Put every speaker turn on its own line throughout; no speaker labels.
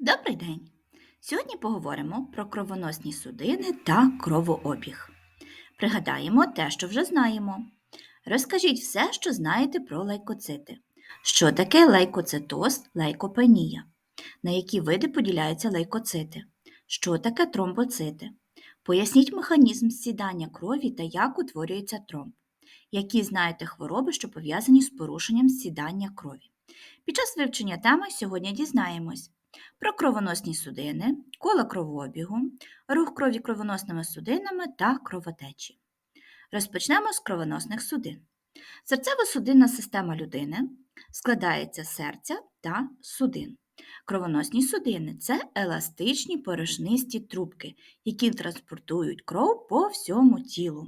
Добрий день! Сьогодні поговоримо про кровоносні судини та кровообіг. Пригадаємо те, що вже знаємо. Розкажіть все, що знаєте про лейкоцити. Що таке лейкоцитоз, лейкопенія? На які види поділяються лейкоцити? Що таке тромбоцити? Поясніть механізм сідання крові та як утворюється тромб. Які знаєте хвороби, що пов'язані з порушенням сідання крові? Під час вивчення теми сьогодні дізнаємось про кровоносні судини, кола кровообігу, рух крові кровоносними судинами та кровотечі. Розпочнемо з кровоносних судин. Серцево-судинна система людини складається з серця та судин. Кровоносні судини це еластичні порошнисті трубки, які транспортують кров по всьому тілу.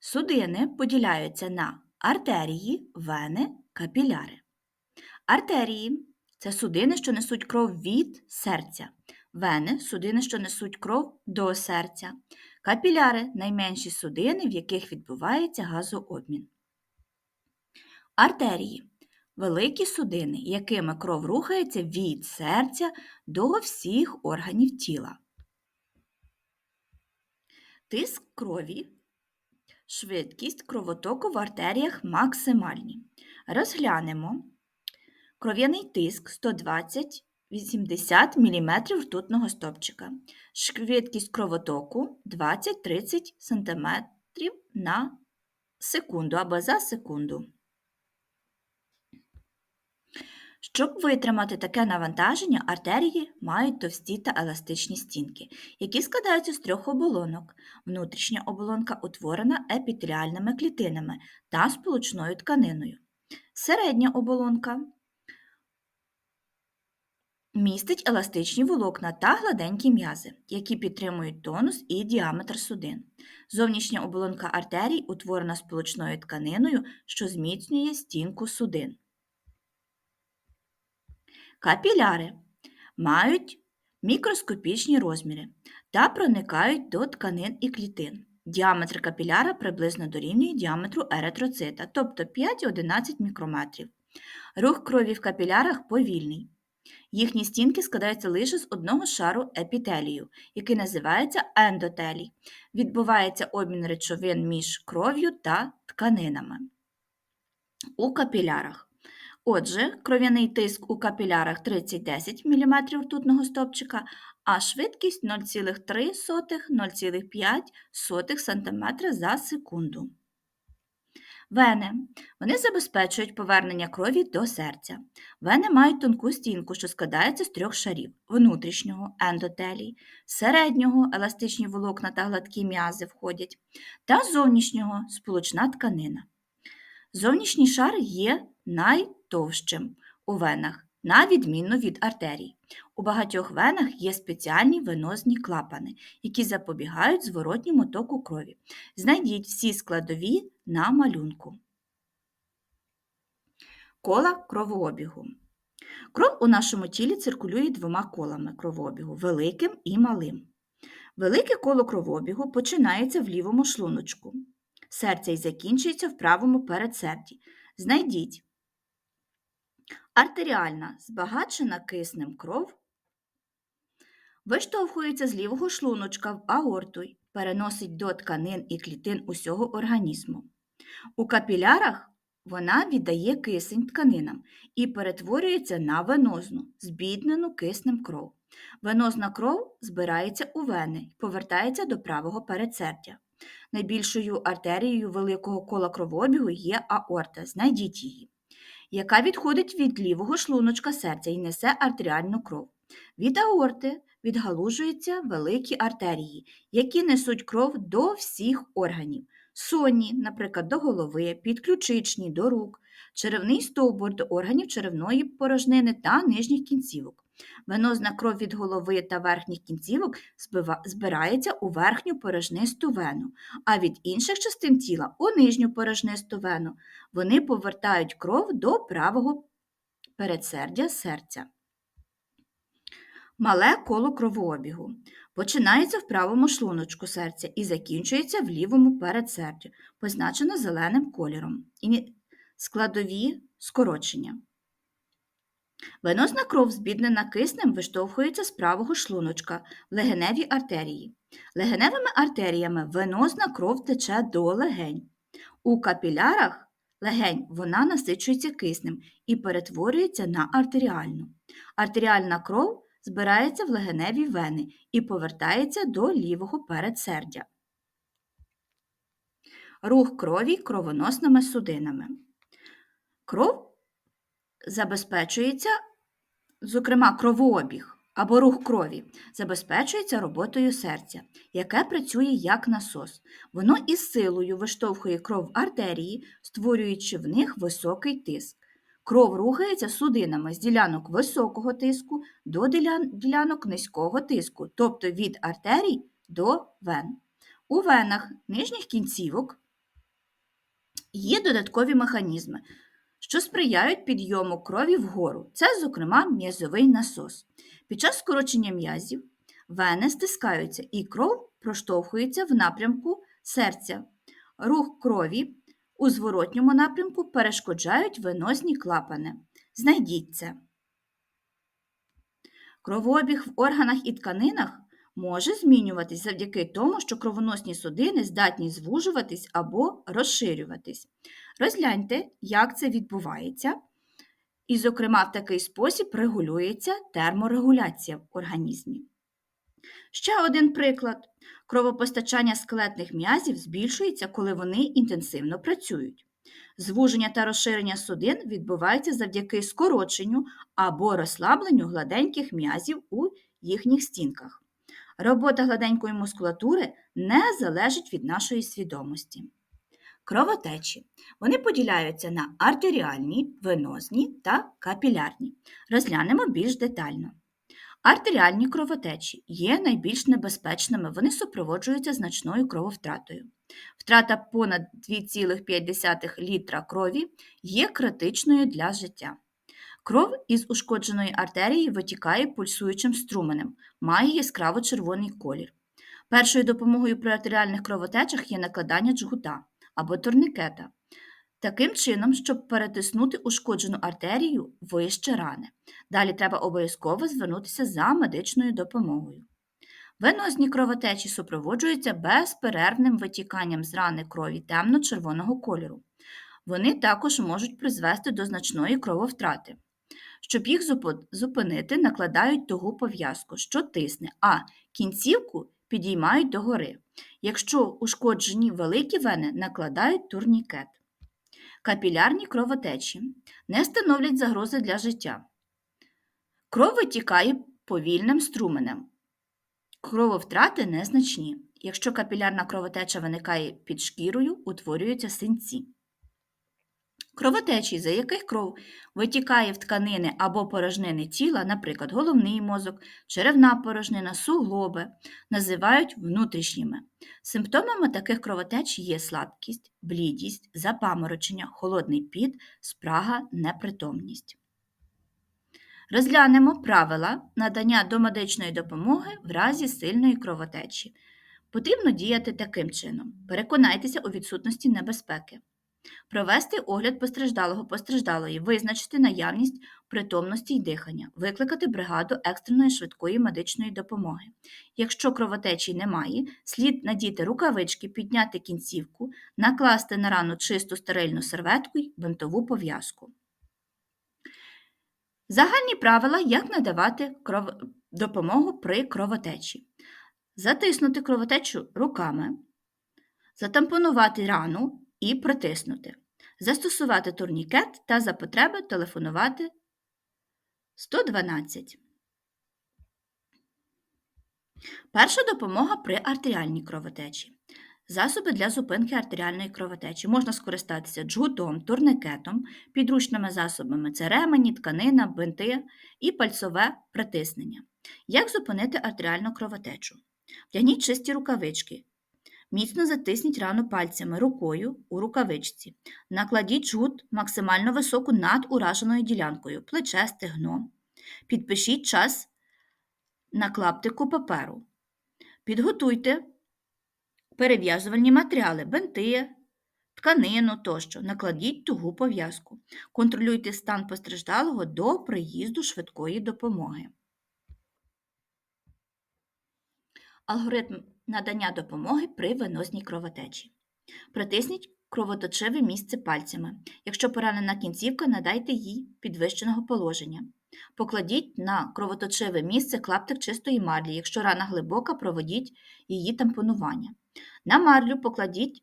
Судини поділяються на артерії, вени, капіляри. Артерії це судини, що несуть кров від серця. Вени судини, що несуть кров до серця. Капіляри найменші судини, в яких відбувається газообмін. Артерії великі судини, якими кров рухається від серця до всіх органів тіла. Тиск крові, швидкість кровотоку в артеріях максимальні. Розглянемо кров'яний тиск 120 80 мм ртутного стопчика, швидкість кровотоку 20-30 см на секунду або за секунду. Щоб витримати таке навантаження, артерії мають товсті та еластичні стінки, які складаються з трьох оболонок. Внутрішня оболонка утворена епітеріальними клітинами та сполучною тканиною. Середня оболонка містить еластичні волокна та гладенькі м'язи, які підтримують тонус і діаметр судин. Зовнішня оболонка артерій утворена сполучною тканиною, що зміцнює стінку судин. Капіляри мають мікроскопічні розміри та проникають до тканин і клітин. Діаметр капіляра приблизно дорівнює діаметру еритроцита, тобто 5-11 мікрометрів. Рух крові в капілярах повільний. Їхні стінки складаються лише з одного шару епітелію, який називається ендотелій. Відбувається обмін речовин між кров'ю та тканинами. У капілярах Отже, кров'яний тиск у капілярах 30-10 мм ртутного стопчика, а швидкість 0,3-0,5 см за секунду. Вени. Вони забезпечують повернення крові до серця. Вени мають тонку стінку, що складається з трьох шарів: внутрішнього ендотелій, середнього еластичні волокна та гладкі м'язи входять, та зовнішнього сполучна тканина. Зовнішній шар є найтовщим у венах, на відміну від артерій. У багатьох венах є спеціальні венозні клапани, які запобігають зворотньому току крові. Знайдіть всі складові на малюнку. Кола кровообігу. Кров у нашому тілі циркулює двома колами кровообігу великим і малим. Велике коло кровообігу починається в лівому шлуночку серця і закінчується в правому передсерді. Знайдіть артеріальна збагачена киснем кров, виштовхується з лівого шлуночка в аорту й переносить до тканин і клітин усього організму. У капілярах вона віддає кисень тканинам і перетворюється на венозну, збіднену киснем кров. Венозна кров збирається у вени і повертається до правого передсердя. Найбільшою артерією великого кола кровообігу є аорта. Знайдіть її, яка відходить від лівого шлуночка серця і несе артеріальну кров. Від аорти відгалужуються великі артерії, які несуть кров до всіх органів. Сонні, наприклад, до голови, підключичні до рук, черевний стовбур до органів черевної порожнини та нижніх кінцівок. Венозна кров від голови та верхніх кінцівок збирається у верхню порожнисту вену, а від інших частин тіла у нижню порожнисту вену. Вони повертають кров до правого передсердя серця. Мале коло кровообігу. Починається в правому шлуночку серця і закінчується в лівому передсерді, позначено зеленим кольором. І складові скорочення. Венозна кров, збіднена киснем, виштовхується з правого шлуночка в легеневі артерії. Легеневими артеріями венозна кров тече до легень. У капілярах легень вона насичується киснем і перетворюється на артеріальну. Артеріальна кров збирається в легеневі вени і повертається до лівого передсердя. Рух крові кровоносними судинами. Кров забезпечується, зокрема, кровообіг або рух крові, забезпечується роботою серця, яке працює як насос. Воно із силою виштовхує кров в артерії, створюючи в них високий тиск. Кров рухається судинами з ділянок високого тиску до ділянок низького тиску, тобто від артерій до вен. У венах нижніх кінцівок є додаткові механізми, що сприяють підйому крові вгору. Це, зокрема, м'язовий насос. Під час скорочення м'язів вени стискаються і кров проштовхується в напрямку серця. Рух крові у зворотньому напрямку перешкоджають венозні клапани. Знайдіть це. Кровообіг в органах і тканинах може змінюватись завдяки тому, що кровоносні судини здатні звужуватись або розширюватись. Розгляньте, як це відбувається. І, зокрема, в такий спосіб регулюється терморегуляція в організмі. Ще один приклад. Кровопостачання скелетних м'язів збільшується, коли вони інтенсивно працюють. Звуження та розширення судин відбувається завдяки скороченню або розслабленню гладеньких м'язів у їхніх стінках. Робота гладенької мускулатури не залежить від нашої свідомості. Кровотечі. Вони поділяються на артеріальні, венозні та капілярні. Розглянемо більш детально. Артеріальні кровотечі є найбільш небезпечними, вони супроводжуються значною крововтратою. Втрата понад 2,5 літра крові є критичною для життя. Кров із ушкодженої артерії витікає пульсуючим струменем, має яскраво червоний колір. Першою допомогою при артеріальних кровотечах є накладання джгута або турнікета. Таким чином, щоб перетиснути ушкоджену артерію вище рани. Далі треба обов'язково звернутися за медичною допомогою. Венозні кровотечі супроводжуються безперервним витіканням з рани крові темно-червоного кольору. Вони також можуть призвести до значної крововтрати. Щоб їх зупинити, накладають тугу пов'язку, що тисне, а кінцівку підіймають догори. Якщо ушкоджені великі вени, накладають турнікет. Капілярні кровотечі не становлять загрози для життя. Кров витікає повільним струменем. Крововтрати незначні. Якщо капілярна кровотеча виникає під шкірою, утворюються синці. Кровотечі, за яких кров витікає в тканини або порожнини тіла, наприклад, головний мозок, черевна порожнина, суглоби, називають внутрішніми. Симптомами таких кровотеч є слабкість, блідість, запаморочення, холодний піт, спрага, непритомність. Розглянемо правила надання домедичної допомоги в разі сильної кровотечі. Потрібно діяти таким чином: переконайтеся у відсутності небезпеки. Провести огляд постраждалого постраждалої, визначити наявність притомності й дихання, викликати бригаду екстреної швидкої медичної допомоги. Якщо кровотечі немає, слід надіти рукавички, підняти кінцівку, накласти на рану чисту стерильну серветку й бинтову пов'язку. Загальні правила, як надавати кров... допомогу при кровотечі. Затиснути кровотечу руками, затампонувати рану і притиснути, застосувати турнікет та за потреби телефонувати 112. Перша допомога при артеріальній кровотечі. Засоби для зупинки артеріальної кровотечі можна скористатися джгутом, турникетом, підручними засобами це ремені, тканина, бинти і пальцове притиснення. Як зупинити артеріальну кровотечу? Вдягніть чисті рукавички. Міцно затисніть рану пальцями рукою у рукавичці. Накладіть жгут максимально високо над ураженою ділянкою, плече, стегно. Підпишіть час на клаптику паперу. Підготуйте перев'язувальні матеріали, бинти, тканину тощо. Накладіть тугу пов'язку. Контролюйте стан постраждалого до приїзду швидкої допомоги. Алгоритм надання допомоги при веносній кровотечі. Притисніть кровоточиве місце пальцями. Якщо поранена кінцівка, надайте їй підвищеного положення. Покладіть на кровоточиве місце клаптик чистої марлі. Якщо рана глибока, проведіть її тампонування. На марлю покладіть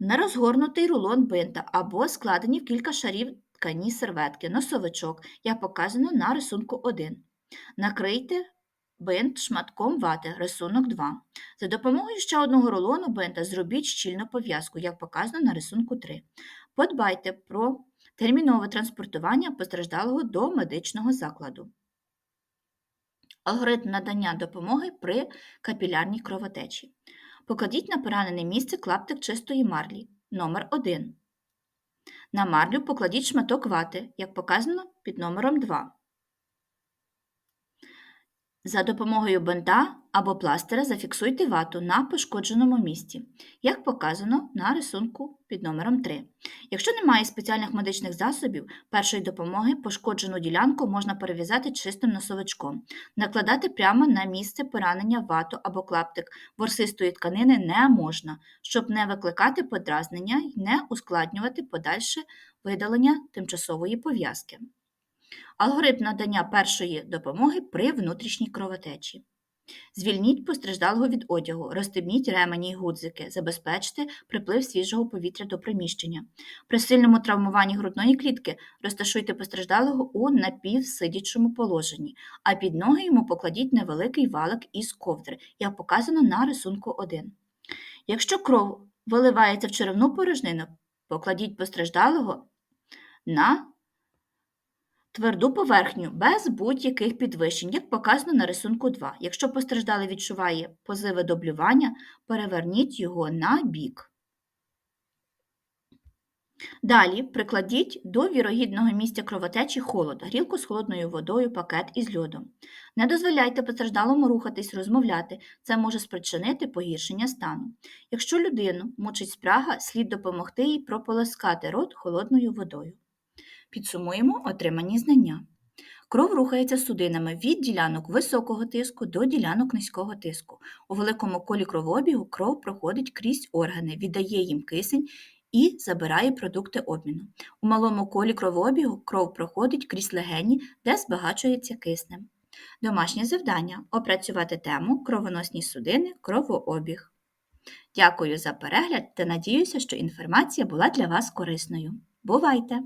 на розгорнутий рулон бинта або складені в кілька шарів ткані серветки, носовичок, як показано на рисунку 1. Накрийте бинт шматком вати, рисунок 2. За допомогою ще одного рулону бинта зробіть щільну пов'язку, як показано на рисунку 3. Подбайте про термінове транспортування постраждалого до медичного закладу. Алгоритм надання допомоги при капілярній кровотечі. Покладіть на поранене місце клаптик чистої марлі номер 1 На марлю покладіть шматок вати, як показано під номером 2. За допомогою бинта або пластира зафіксуйте вату на пошкодженому місці, як показано на рисунку під номером 3. Якщо немає спеціальних медичних засобів першої допомоги, пошкоджену ділянку можна перев'язати чистим носовичком, накладати прямо на місце поранення вату або клаптик ворсистої тканини не можна, щоб не викликати подразнення і не ускладнювати подальше видалення тимчасової пов'язки. Алгоритм надання першої допомоги при внутрішній кровотечі. Звільніть постраждалого від одягу, розстебніть ремені й гудзики, забезпечте приплив свіжого повітря до приміщення. При сильному травмуванні грудної клітки розташуйте постраждалого у напівсидячому положенні, а під ноги йому покладіть невеликий валик із ковдри, як показано на рисунку 1. Якщо кров виливається в черевну порожнину, покладіть постраждалого на тверду поверхню без будь-яких підвищень, як показано на рисунку 2. Якщо постраждалий відчуває позиви до блювання, переверніть його на бік. Далі прикладіть до вірогідного місця кровотечі холод, грілку з холодною водою, пакет із льодом. Не дозволяйте постраждалому рухатись, розмовляти, це може спричинити погіршення стану. Якщо людину мучить спрага, слід допомогти їй прополоскати рот холодною водою. Підсумуємо отримані знання. Кров рухається судинами від ділянок високого тиску до ділянок низького тиску. У великому колі кровообігу кров проходить крізь органи, віддає їм кисень і забирає продукти обміну. У малому колі кровообігу кров проходить крізь легені, де збагачується киснем. Домашнє завдання опрацювати тему кровоносні судини, кровообіг. Дякую за перегляд та надіюся, що інформація була для вас корисною. Бувайте!